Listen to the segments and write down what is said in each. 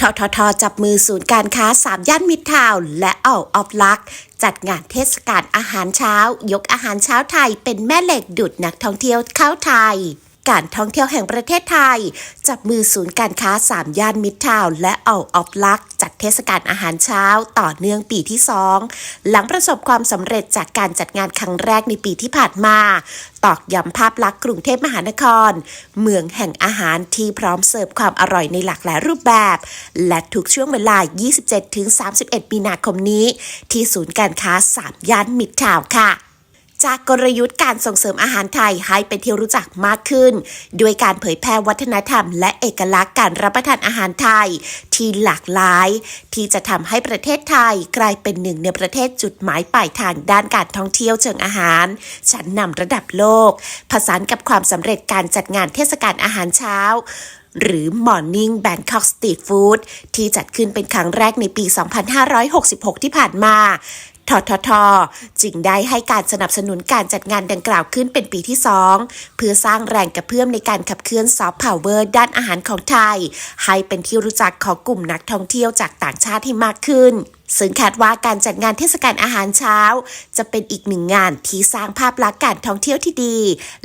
ทททจับมือศูนย์การค้า 3 ย่านมิตรทาวน์และเอาออฟลัก จัดงานเทศกาลอาหารเช้า ยกอาหารเช้าไทยเป็นแม่เหล็กดูดนักท่องเที่ยวเข้าไทย การท่องเที่ยวแห่งประเทศไทย จับมือศูนย์การค้า 3 ย่านมิตรทาวน์และเอาออฟลักจัดเทศกาลอาหารเช้าต่อเนื่องปีที่ 2 หลังประสบความสำเร็จจากการจัดงานครั้งแรกในปีที่ผ่านมา ตอกย้ำภาพลักษณ์กรุงเทพมหานคร เมืองแห่งอาหารที่พร้อมเสิร์ฟความอร่อยในหลากหลายรูปแบบ และทุกช่วงเวลา 27-31 มีนาคมนี้ ที่ศูนย์การค้า 3 ย่านมิตรทาวน์ค่ะ จากกลยุทธ์การส่งเสริมอาหารไทยให้เป็นที่รู้จักมากขึ้น ด้วยการเผยแพร่วัฒนธรรม และเอกลักษณ์การรับประทานอาหารไทย ที่หลากหลาย ที่จะทำให้ประเทศไทยกลายเป็นหนึ่งในประเทศจุดหมายปลายทางด้านการท่องเที่ยวเชิงอาหาร ชั้นนำระดับโลก ผสานกับความสำเร็จการจัดงานเทศกาลอาหารเช้าหรือ Morning Bangkok Street Food ที่จัดขึ้นเป็นครั้งแรกในปี 2566 ที่ผ่านมา ทททจึงได้ให้การสนับสนุนการจัดงานดังกล่าวขึ้นเป็นปีที่ 2 เพื่อสร้างแรงกระเพื่อมในการขับเคลื่อนซอฟต์พาวเวอร์ด้านอาหารของไทย ให้เป็นที่รู้จักของกลุ่มนักท่องเที่ยวจากต่างชาติให้มากขึ้น ซึ่งคาดว่าการจัดงานเทศกาลอาหารเช้า จะเป็นอีกหนึ่งงานที่สร้างภาพลักษณ์การท่องเที่ยวที่ดี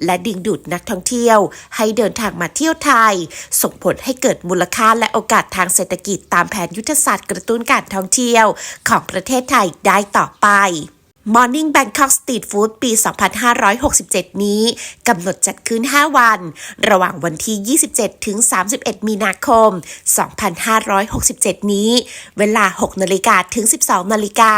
และดึงดูดนักท่องเที่ยว ให้เดินทางมาเที่ยวไทย ส่งผลให้เกิดมูลค่าและโอกาสทางเศรษฐกิจตามแผนยุทธศาสตร์กระตุ้นการท่องเที่ยว ของประเทศไทยได้ต่อไป Morning Bangkok Street Food ปี 2567 นี้กำหนดจัดขึ้น 5 วัน ระหว่างวันที่ 27 ถึง 31 มีนาคม 2567 นี้ เวลา 6 นาฬิกาถึง 12 นาฬิกา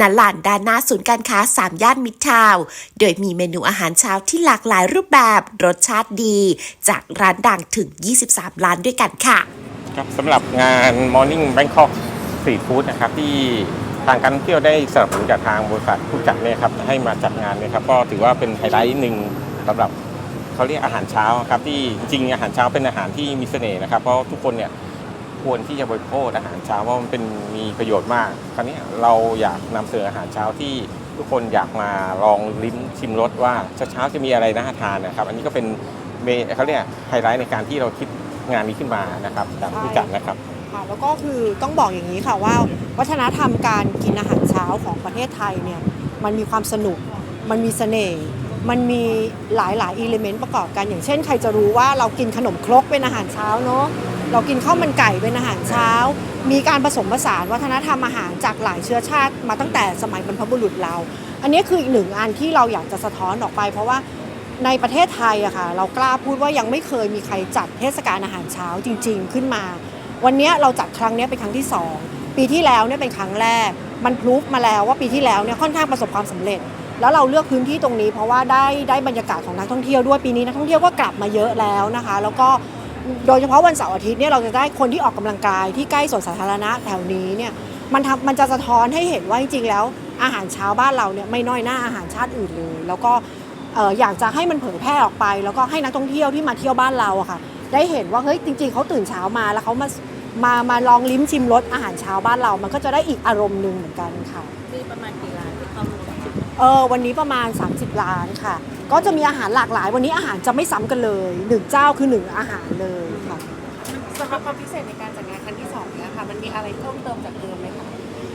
ณลานด้านหน้าศูนย์การค้า 3 ย่านมิตรทาวโดยมีเมนูอาหารเช้าที่หลากหลายรูปแบบ รสชาติดี จากร้านดังถึง 23 ร้านด้วยกันค่ะ ครับสำหรับงาน Morning Bangkok Street Food นะครับที่ ทางการท่องเที่ยวได้สนับสนุนจากทางบริษัทผู้จัดเนี่ยครับให้มาจัดงานเนี่ยครับก็ถือว่าเป็นไฮไลท์หนึ่งสำหรับเขาเรียกอาหารเช้าครับที่จริงอาหารเช้าเป็นอาหารที่มีเสน่ห์นะครับ เพราะทุกคนเนี่ยควรที่จะบริโภคอาหารเช้าเพราะมันเป็นมีประโยชน์มาก คราวนี้เราอยากนำเสนออาหารเช้าที่ทุกคนอยากมาลองลิ้มชิมรสว่าเช้าจะมีอะไรน่าทานนะครับ อันนี้ก็เป็นเมเขาเรียกไฮไลท์ในการที่เราคิดงานนี้ขึ้นมานะครับจากผู้จัดนะครับ ค่ะ แล้วก็คือต้องบอกอย่างนี้ค่ะว่า วัฒนธรรมการกินอาหารเช้าของประเทศไทยเนี่ยมันมีความสนุก มันมีเสน่ห์มันมีหลายหลายอิเลเมนต์ประกอบกัน อย่างเช่น ใครจะรู้ว่าเรากินขนมครกเป็นอาหารเช้าเนาะเรากินข้าวมันไก่เป็นอาหารเช้า มีการผสมผสานวัฒนธรรมอาหารจากหลายเชื้อชาติ มาตั้งแต่สมัยบรรพบุรุษเรา อันนี้คืออีกหนึ่งอันที่เราอยากจะสะท้อนออกไป เพราะว่าในประเทศไทยอะค่ะเรากล้าพูดว่ายังไม่เคยมีใครจัดเทศกาลอาหารเช้าจริง ๆ ขึ้นมา วันนี้เราจัดครั้งนี้เป็นครั้งที่ 2 ปีที่แล้วเนี่ยเป็นครั้งแรก มันพรูฟมาแล้วว่าปีที่แล้วเนี่ยค่อนข้างประสบความสำเร็จ แล้วเราเลือกพื้นที่ตรงนี้ เพราะว่าได้ได้บรรยากาศของนักท่องเที่ยวด้วยปีนี้นักท่องเที่ยวก็กลับมาเยอะแล้วนะคะ แล้วก็โดยเฉพาะวันเสาร์อาทิตย์เนี่ยเราจะได้คนที่ออกกำลังกายที่ใกล้สวนสาธารณะแถวนี้เนี่ยมันทำมันจะสะท้อนให้เห็นว่าจริงๆแล้ว อาหารเช้าบ้านเราเนี่ยไม่น้อยหน้าอาหารชาติอื่นเลย แล้วก็เอ่ออยากจะให้มันเผยแพร่ออกไป แล้วก็ให้นักท่องเที่ยวที่มาเที่ยวบ้านเราอะค่ะ ได้เห็นว่าเฮ้ยจริง ๆเขาตื่นเช้ามาแล้วเขามามามาลองลิ้มชิมรสอาหารเช้าบ้านเรา มันก็จะได้อีกอารมณ์หนึ่งเหมือนกันค่ะ มีประมาณกี่ร้านที่เข้าร่วมเออวันนี้ประมาณ 30ล้านค่ะ ก็จะมีอาหารหลากหลาย วันนี้อาหารจะไม่ซ้ำกันเลยหนึ่งเจ้าคือหนึ่งอาหารเลยค่ะ สำหรับความพิเศษในการจัดงานครั้งที่สองเนี่ยค่ะ มันมีอะไรเพิ่มเติมจากเดิมไหมคะ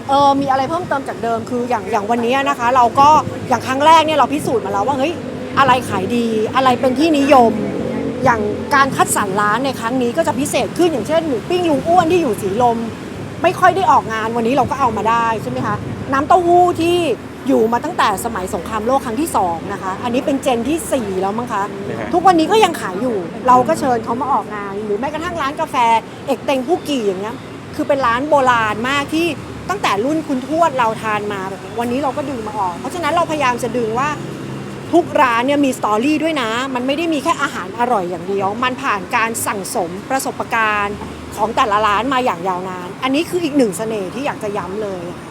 เออมีอะไรเพิ่มเติมจากเดิมคืออย่างอย่างวันนี้นะคะ เราก็อย่างครั้งแรกเนี่ยเราพิสูจน์มาแล้วว่าเฮ้ยอะไรขายดี อะไรเป็นที่นิยม อย่างการคัดสรรร้านในครั้งนี้ก็จะพิเศษขึ้นอย่างเช่นหมูปิ้งลุงอ้วนที่อยู่สีลม ไม่ค่อยได้ออกงานวันนี้เราก็เอามาได้ใช่ไหมคะน้ำเต้าหู้ที่อยู่มาตั้งแต่สมัยสงครามโลกครั้งที่สองนะคะ อันนี้เป็นเจนที่สี่แล้วมั้งคะนะฮะทุกวันนี้ก็ยังขายอยู่ เราก็เชิญเขามาออกงาน หรือแม้กระทั่งร้านกาแฟ เอกเต็งผู้กี่อย่างเงี้ย คือเป็นร้านโบราณมากที่ตั้งแต่รุ่นคุณทวดเราทานมาแบบนี้วันนี้เราก็ดึงมาออก เพราะฉะนั้นเราพยายามจะดึงว่า ทุกร้านเนี่ยมีสตอรี่ด้วยนะ มันไม่ได้มีแค่อาหารอร่อยอย่างเดียว มันผ่านการสั่งสมประสบการณ์ของแต่ละร้านมาอย่างยาวนาน อันนี้คืออีกหนึ่งเสน่ห์ที่อยากจะย้ำเลยค่ะ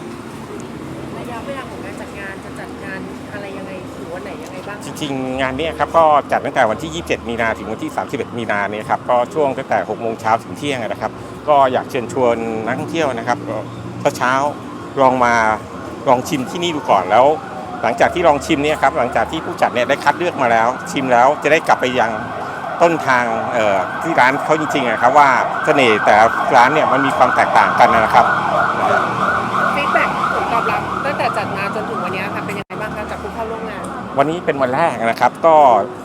ระยะเวลาของการจัดงานจะจัดงานอะไรยังไงหรือวันไหนยังไงบ้างจริงๆ งานเนี้ครับก็จัดตั้งแต่วันที่ 27 มีนาถึงวันที่ 31 มีนาเนี่ยครับก็ช่วงตั้งแต่6โมงเช้าถึงเที่ยงนะครับ ก็อยากเชิญชวนนักท่องเที่ยวนะครับก็เช้าๆลองมาลองชิมที่นี่ดูก่อนแล้ว หลังจากที่ลองชิมเนี่ยครับหลังจากที่ผู้จัดเนี่ยได้คัดเลือกมาแล้ว ชิมแล้วจะได้กลับไปยังต้นทางเอ่อที่ร้านเขาจริงๆอะครับว่าเสน่ห์แต่ละร้านเนี่ยมันมีความแตกต่างกันนะครับฟีดแบ็กผลตอบรับตั้งแต่จัดมาจนถึงวันนี้ค่ะเป็นยังไงบ้างคะจากผู้เข้าร่วมงาน วันนี้เป็นวันแรกนะครับ ก็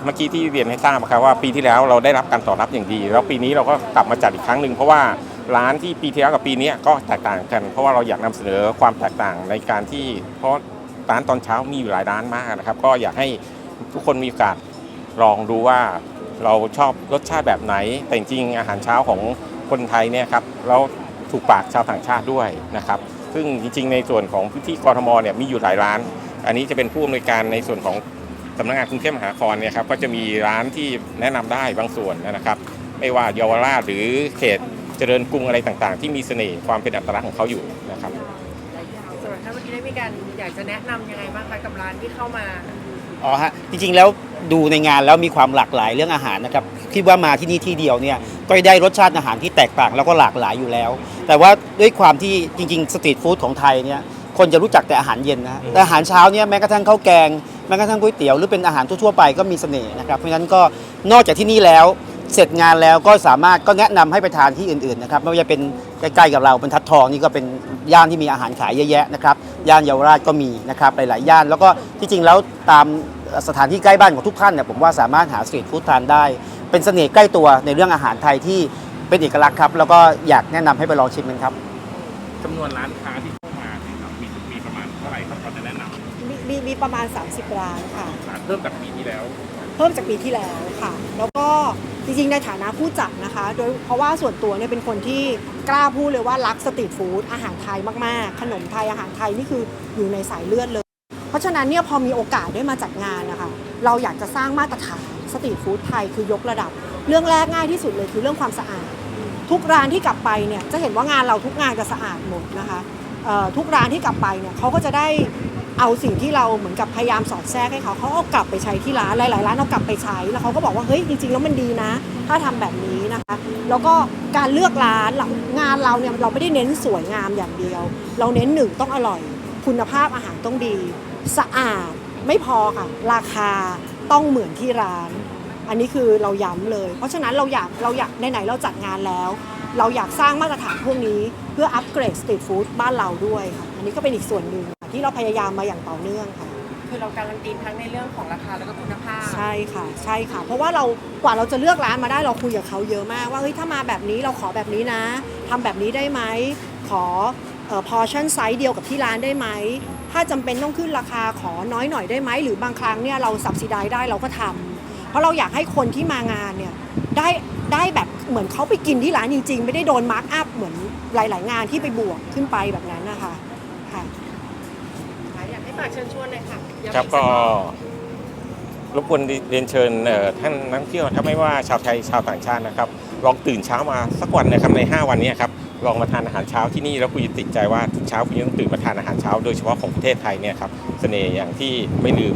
เมื่อกี้ที่เรียนให้ทราบนะครับว่าปีที่แล้วเราได้รับการตอบรับอย่างดี แล้วปีนี้เราก็กลับมาจัดอีกครั้งหนึ่งเพราะว่าร้านที่ปีที่แล้วกับปีนี้ก็แตกต่างกัน เพราะว่าเราอยากนำเสนอความแตกต่างในการที่เพราะ ร้านตอนเช้ามีอยู่หลายร้านมากนะครับ ก็อยากให้ทุกคนมีโอกาสลองดูว่าเราชอบรสชาติแบบไหน แต่จริงอาหารเช้าของคนไทยเนี่ยครับเราถูกปากชาวต่างชาติด้วยนะครับ ซึ่งจริงๆ ในส่วนของพื้นที่กรทมเนี่ยมีอยู่หลายร้าน อันนี้จะเป็นผู้อำนวยการในส่วนของสำนักงานกรุงเทพมหานครเนี่ยครับก็จะมีร้านที่แนะนำได้บางส่วนนะครับ ไม่ว่าเยาวราชหรือเขตเจริญกรุงอะไรต่างๆ ที่มีเสน่ห์ความเป็นอัตลักษณ์ของเขาอยู่นะครับ สำหรับท่านเมื่อกี้ได้มีการอยากจะแนะนำยังไงบ้างคะกับร้านที่เข้ามา อ๋อฮะจริงๆแล้วดูในงานแล้วมีความหลากหลายเรื่องอาหารนะครับคิดว่ามาที่นี่ที่เดียวเนี่ยก็ได้รสชาติอาหารที่แตกต่างแล้วก็หลากหลายอยู่แล้ว แต่ว่าด้วยความที่จริงๆสตรีทฟู้ดของไทยเนี่ยคนจะรู้จักแต่อาหารเย็นนะฮะแต่อาหารเช้าเนี่ยแม้กระทั่งข้าวแกงแม้กระทั่งก๋วยเตี๋ยวหรือเป็นอาหารทั่วๆไปก็มีเสน่ห์นะครับเพราะฉะนั้นก็นอกจากที่นี่แล้ว เสร็จงานแล้วก็สามารถก็แนะนำให้ไปทานที่อื่นๆนะครับไม่ว่าจะเป็น ใกล้ๆกับเราเป็นทัดทองนี่ก็เป็นย่านที่มีอาหารขายเยอะแยะนะครับย่านเยาวราชก็มีนะครับหลายๆย่านแล้วก็ที่จริงแล้วตามสถานที่ใกล้บ้านของทุกท่านเนี่ยผมว่าสามารถหาสตรีทฟู้ดทานได้ เป็นเสน่ห์ใกล้ตัวในเรื่องอาหารไทยที่เป็นเอกลักษณ์ครับแล้วก็อยากแนะนำให้ไปลองชิมกันครับ จำนวนร้านค้าที่เข้ามาเนี่ยครับมีมีประมาณเท่าไหร่ครับเราจะแนะนมีมีมีประมาณ 30 ร้านค่ะำร้านเพิ่มจากปีที่แล้ว เพิ่มจากปีที่แล้วค่ะ แล้วก็จริงๆ ในฐานะผู้จัดนะคะ โดยเพราะว่าส่วนตัวเนี่ยเป็นคนที่กล้าพูดเลยว่ารักสตรีทฟู้ดอาหารไทยมากๆ ขนมไทยอาหารไทยนี่คืออยู่ในสายเลือดเลย เพราะฉะนั้นเนี่ยพอมีโอกาสได้มาจัดงานนะคะ เราอยากจะสร้างมาตรฐานสตรีทฟู้ดไทยคือยกระดับ เรื่องแรกง่ายที่สุดเลยคือเรื่องความสะอาด ทุกร้านที่กลับไปเนี่ยจะเห็นว่างานเราทุกงานจะสะอาดหมดนะคะทุกร้านที่กลับไปเนี่ยเขาก็จะได้ เอาสิ่งที่เราเหมือนกับพยายามสอดแทรกให้เขาเขาเอากลับไปใช้ที่ร้านหลายๆร้านเอากลับไปใช้แล้วเขาก็บอกว่าเฮ้ยจริงๆแล้วมันดีนะ ถ้าทำแบบนี้นะคะ แล้วก็การเลือกร้านงานเราเนี่ยเราไม่ได้เน้นสวยงามอย่างเดียว เราเน้นหนึ่งต้องอร่อย คุณภาพอาหารต้องดี สะอาดไม่พอค่ะราคาต้องเหมือนที่ร้าน อันนี้คือเราย้ำเลย เพราะฉะนั้นเราอยากเราอยากไหนๆเราจัดงานแล้ว เราอยากสร้างมาตรฐานพวกนี้เพื่ออัปเกรดสตรีทฟู้ดบ้านเราด้วยค่ะอันนี้ก็เป็นอีกส่วนหนึ่ง ที่เราพยายามมาอย่างต่อเนื่องค่ะ คือเราการันตีทั้งในเรื่องของราคาแล้วก็คุณภาพ ใช่ค่ะ ใช่ค่ะ เพราะว่าเรากว่าเราจะเลือกร้านมาได้เราคุยกับเขาเยอะมากว่าเฮ้ยถ้ามาแบบนี้เราขอแบบนี้นะทำแบบนี้ได้ไหมขอเอ่อ portion size เดียวกับที่ร้านได้ไหม ถ้าจำเป็นต้องขึ้นราคาขอน้อยหน่อยได้ไหม หรือบางครั้งเนี่ยเรา subsidize ได้เราก็ทำเพราะเราอยากให้คนที่มางานเนี่ยได้ได้แบบเหมือนเขาไปกินที่ร้านจริง ๆ ไม่ได้โดนมาร์กอัพเหมือนหลาย ๆ งานที่ไปบวกขึ้นไปแบบนั้นนะคะค่ะอยากให้ ฝากเชิญชวนเลยค่ะย้ำครับอีก็สัรอบ รบกวนเรียนเชิญเอ่อท่านนักท่องเที่ยวถ้าไม่ว่าชาวไทยชาวต่างชาตินะครับ ลองตื่นเช้ามาสักวันนะครับใน 5 วันนี้ครับลองมาทานอาหารเช้าที่นี่แล้วคุณจะติดใจว่าทุกเช้าคุณจะต้องตื่นมาทานอาหารเช้าโดยเฉพาะของประเทศไทยเนี่ยครับเสน่ห์อย่างที่ไม่ลืม